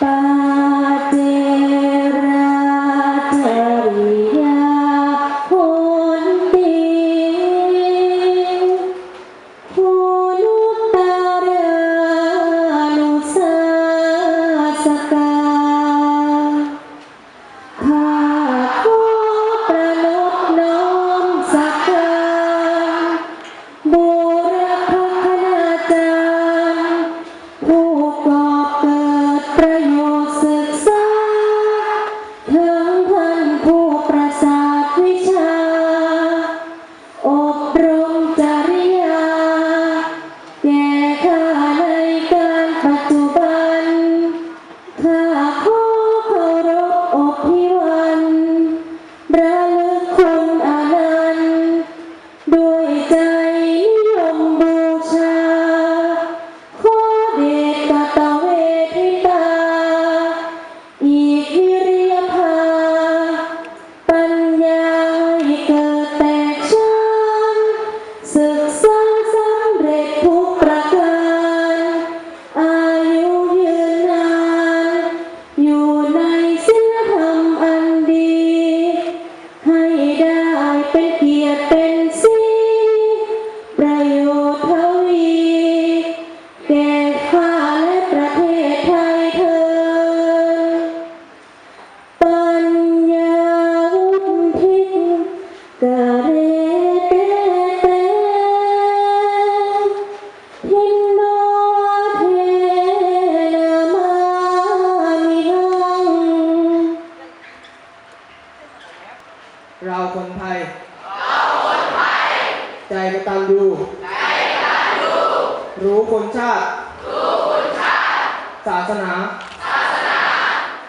ป รู้คนชาติ ศาสนา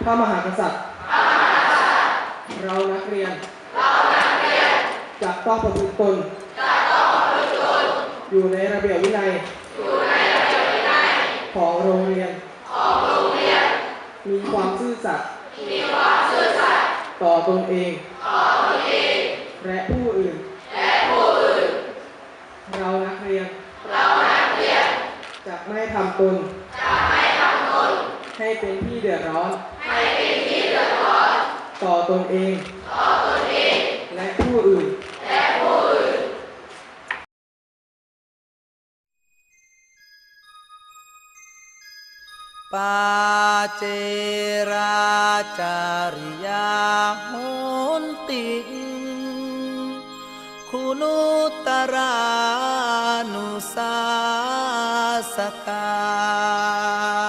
พระมหากษัตริย์ เรานักเรียนจะต้องประพฤติตน อยู่ในระเบียบวินัยของโรงเรียน มีความซื่อสัตย์ต่อตนเอง และผู้อื่น เรานักเรียน จะไม่ทำตน ให้ เป็นที่เดือดร้อนต่อตนเองและผู้อื่นปาเจราจาริยาโหนติคุณุตรานุสาสกา